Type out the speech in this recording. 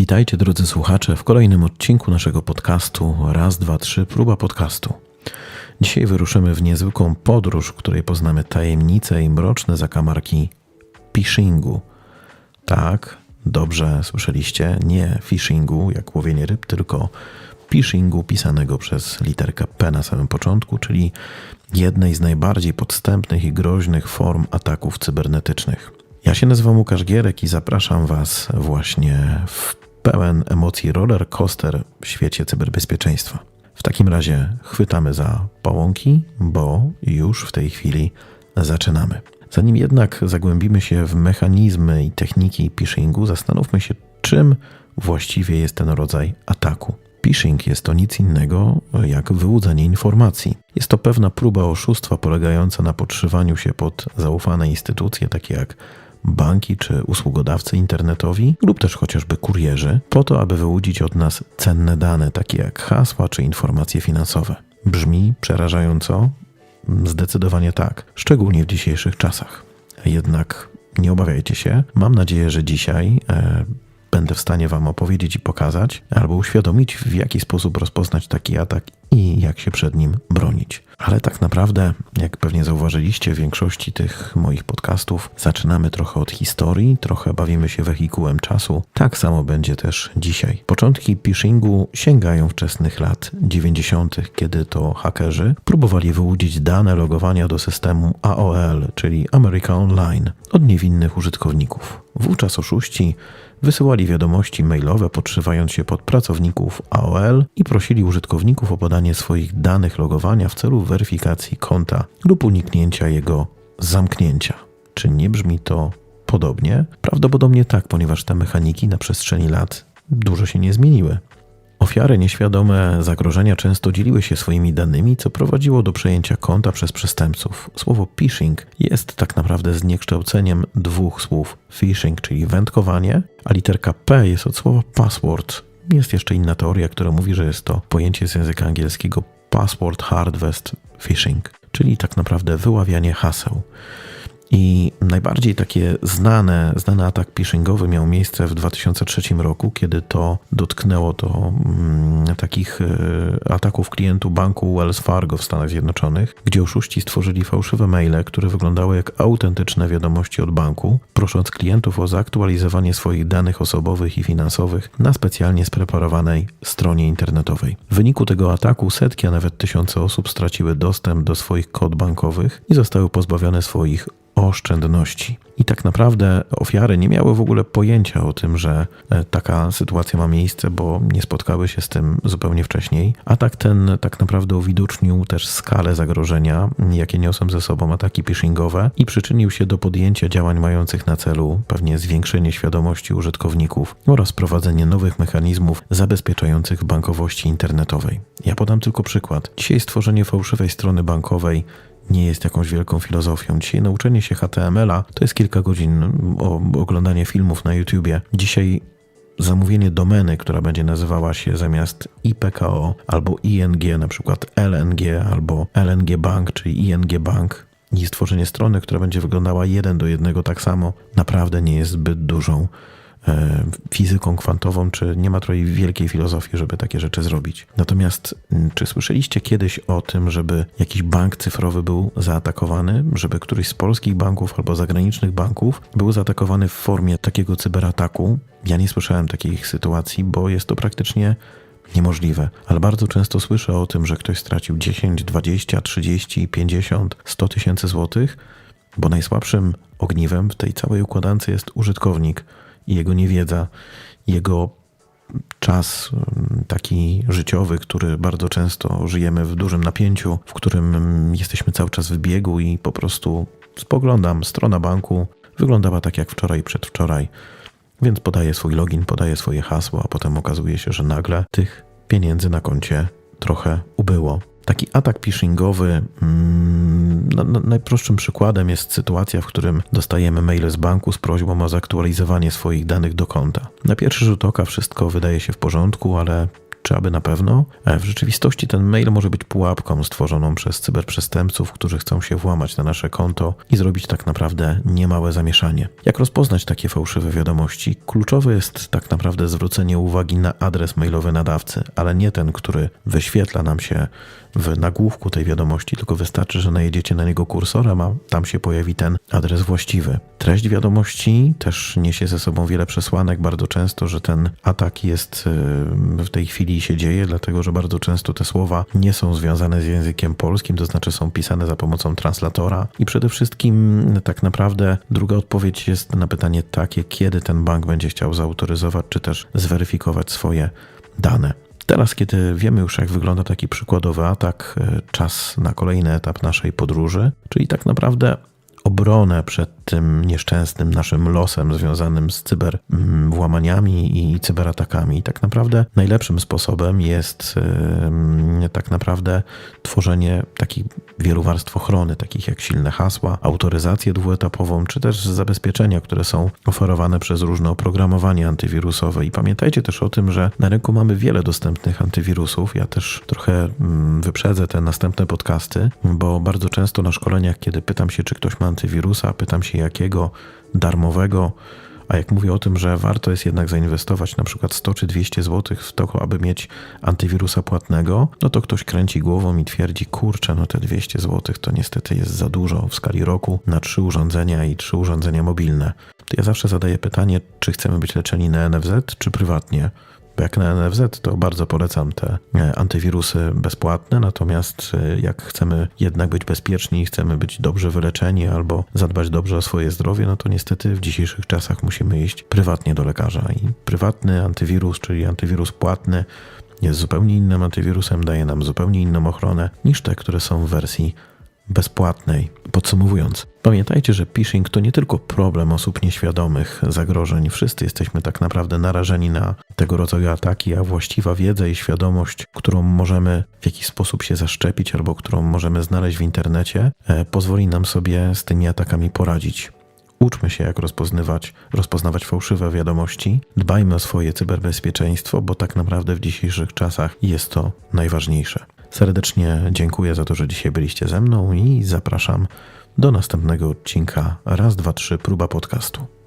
Witajcie drodzy słuchacze w kolejnym odcinku naszego podcastu Raz, dwa, trzy, próba podcastu. Dzisiaj wyruszymy w niezwykłą podróż, w której poznamy tajemnice i mroczne zakamarki phishingu. Tak, dobrze słyszeliście, nie fishingu jak łowienie ryb, tylko phishingu pisanego przez literkę P na samym początku, czyli jednej z najbardziej podstępnych i groźnych form ataków cybernetycznych. Ja się nazywam Łukasz Gierek i zapraszam Was właśnie w pełen emocji roller coaster w świecie cyberbezpieczeństwa. W takim razie chwytamy za pałąki, bo już w tej chwili zaczynamy. Zanim jednak zagłębimy się w mechanizmy i techniki phishingu, zastanówmy się, czym właściwie jest ten rodzaj ataku. Phishing jest to nic innego jak wyłudzenie informacji. Jest to pewna próba oszustwa polegająca na podszywaniu się pod zaufane instytucje, takie jak banki czy usługodawcy internetowi lub też chociażby kurierzy, po to, aby wyłudzić od nas cenne dane, takie jak hasła czy informacje finansowe. Brzmi przerażająco? Zdecydowanie tak, szczególnie w dzisiejszych czasach. Jednak nie obawiajcie się, mam nadzieję, że dzisiaj. E, będę w stanie Wam opowiedzieć i pokazać, albo uświadomić, w jaki sposób rozpoznać taki atak i jak się przed nim bronić. Ale tak naprawdę, jak pewnie zauważyliście w większości tych moich podcastów, zaczynamy trochę od historii, trochę bawimy się wehikułem czasu. Tak samo będzie też dzisiaj. Początki phishingu sięgają wczesnych lat 90., kiedy to hakerzy próbowali wyłudzić dane logowania do systemu AOL, czyli America Online, od niewinnych użytkowników. Wówczas oszuści wysyłali wiadomości mailowe, podszywając się pod pracowników AOL i prosili użytkowników o podanie swoich danych logowania w celu weryfikacji konta lub uniknięcia jego zamknięcia. Czy nie brzmi to podobnie? Prawdopodobnie tak, ponieważ te mechaniki na przestrzeni lat dużo się nie zmieniły. Ofiary nieświadome zagrożenia często dzieliły się swoimi danymi, co prowadziło do przejęcia konta przez przestępców. Słowo phishing jest tak naprawdę zniekształceniem dwóch słów: phishing, czyli wędkowanie, a literka P jest od słowa password. Jest jeszcze inna teoria, która mówi, że jest to pojęcie z języka angielskiego password harvest phishing, czyli tak naprawdę wyławianie haseł. I najbardziej takie znane, znany atak phishingowy miał miejsce w 2003 roku, kiedy to dotknęło to mm, takich y, ataków klientów banku Wells Fargo w Stanach Zjednoczonych, gdzie oszuści stworzyli fałszywe maile, które wyglądały jak autentyczne wiadomości od banku, prosząc klientów o zaktualizowanie swoich danych osobowych i finansowych na specjalnie spreparowanej stronie internetowej. W wyniku tego ataku setki, a nawet tysiące osób straciły dostęp do swoich kod bankowych i zostały pozbawione swoich oszczędności. I tak naprawdę ofiary nie miały w ogóle pojęcia o tym, że e, taka sytuacja ma miejsce, bo nie spotkały się z tym zupełnie wcześniej. Atak ten tak naprawdę uwidocznił też skalę zagrożenia, jakie niosą ze sobą ataki phishingowe i przyczynił się do podjęcia działań mających na celu pewnie zwiększenie świadomości użytkowników oraz prowadzenie nowych mechanizmów zabezpieczających bankowości internetowej. Ja podam tylko przykład. Dzisiaj stworzenie fałszywej strony bankowej nie jest jakąś wielką filozofią. Dzisiaj nauczenie się HTML-a to jest kilka godzin o, oglądanie filmów na YouTubie. Dzisiaj zamówienie domeny, która będzie nazywała się zamiast IPKO albo ING, na przykład LNG albo LNG Bank, czyli ING Bank i stworzenie strony, która będzie wyglądała jeden do jednego tak samo, naprawdę nie jest zbyt dużą fizyką kwantową, czy nie ma trochę wielkiej filozofii, żeby takie rzeczy zrobić. Natomiast, czy słyszeliście kiedyś o tym, żeby jakiś bank cyfrowy był zaatakowany, żeby któryś z polskich banków albo zagranicznych banków był zaatakowany w formie takiego cyberataku? Ja nie słyszałem takich sytuacji, bo jest to praktycznie niemożliwe, ale bardzo często słyszę o tym, że ktoś stracił 10, 20, 30, 50, 100 tysięcy złotych, bo najsłabszym ogniwem w tej całej układance jest użytkownik jego niewiedza, jego czas mm, taki życiowy, który bardzo często żyjemy w dużym napięciu, w którym mm, jesteśmy cały czas w biegu i po prostu spoglądam, strona banku wyglądała tak jak wczoraj, przedwczoraj, więc podaję swój login, podaję swoje hasło, a potem okazuje się, że nagle tych pieniędzy na koncie trochę ubyło. Taki atak phishingowy, mm, no, no, najprostszym przykładem jest sytuacja, w którym dostajemy maile z banku z prośbą o zaktualizowanie swoich danych do konta. Na pierwszy rzut oka wszystko wydaje się w porządku, ale Czy aby na pewno? E, W rzeczywistości ten mail może być pułapką stworzoną przez cyberprzestępców, którzy chcą się włamać na nasze konto i zrobić tak naprawdę niemałe zamieszanie. Jak rozpoznać takie fałszywe wiadomości? Kluczowe jest tak naprawdę zwrócenie uwagi na adres mailowy nadawcy, ale nie ten, który wyświetla nam się w nagłówku tej wiadomości, tylko wystarczy, że najedziecie na niego kursorem, a tam się pojawi ten adres właściwy. Treść wiadomości też niesie ze sobą wiele przesłanek. Bardzo często, że ten atak jest y, w tej chwili się dzieje, dlatego że bardzo często te słowa nie są związane z językiem polskim, to znaczy są pisane za pomocą translatora. I przede wszystkim tak naprawdę druga odpowiedź jest na pytanie takie, kiedy ten bank będzie chciał zautoryzować czy też zweryfikować swoje dane. Teraz, kiedy wiemy już, jak wygląda taki przykładowy atak, e, czas na kolejny etap naszej podróży, czyli tak naprawdę obronę przed tym nieszczęsnym naszym losem związanym z cyberwłamaniami i cyberatakami. I tak naprawdę najlepszym sposobem jest e, tak naprawdę tworzenie takich wielu warstw ochrony, takich jak silne hasła, autoryzację dwuetapową, czy też zabezpieczenia, które są oferowane przez różne oprogramowanie antywirusowe. I pamiętajcie też o tym, że na rynku mamy wiele dostępnych antywirusów. Ja też trochę mm, wyprzedzę te następne podcasty, bo bardzo często na szkoleniach, kiedy pytam się, czy ktoś ma antywirusa, pytam się jakiego, darmowego, a jak mówię o tym, że warto jest jednak zainwestować na przykład 100 czy 200 zł w to, aby mieć antywirusa płatnego, no to ktoś kręci głową i twierdzi, kurczę, no te 200 zł to niestety jest za dużo w skali roku na trzy urządzenia i trzy urządzenia mobilne. To ja zawsze zadaję pytanie, czy chcemy być leczeni na NFZ, czy prywatnie. Jak na NFZ, to bardzo polecam te e, antywirusy bezpłatne, natomiast e, jak chcemy jednak być bezpieczni, chcemy być dobrze wyleczeni albo zadbać dobrze o swoje zdrowie, no to niestety w dzisiejszych czasach musimy iść prywatnie do lekarza. I prywatny antywirus, czyli antywirus płatny, jest zupełnie innym antywirusem, daje nam zupełnie inną ochronę niż te, które są w wersji bezpłatnej. Podsumowując, pamiętajcie, że phishing to nie tylko problem osób nieświadomych zagrożeń. Wszyscy jesteśmy tak naprawdę narażeni na tego rodzaju ataki, a właściwa wiedza i świadomość, którą możemy w jakiś sposób się zaszczepić albo którą możemy znaleźć w internecie, e, pozwoli nam sobie z tymi atakami poradzić. Uczmy się, jak rozpoznawać, rozpoznawać fałszywe wiadomości. Dbajmy o swoje cyberbezpieczeństwo, bo tak naprawdę w dzisiejszych czasach jest to najważniejsze. Serdecznie dziękuję za to, że dzisiaj byliście ze mną i zapraszam do następnego odcinka Raz, dwa, trzy, próba podcastu.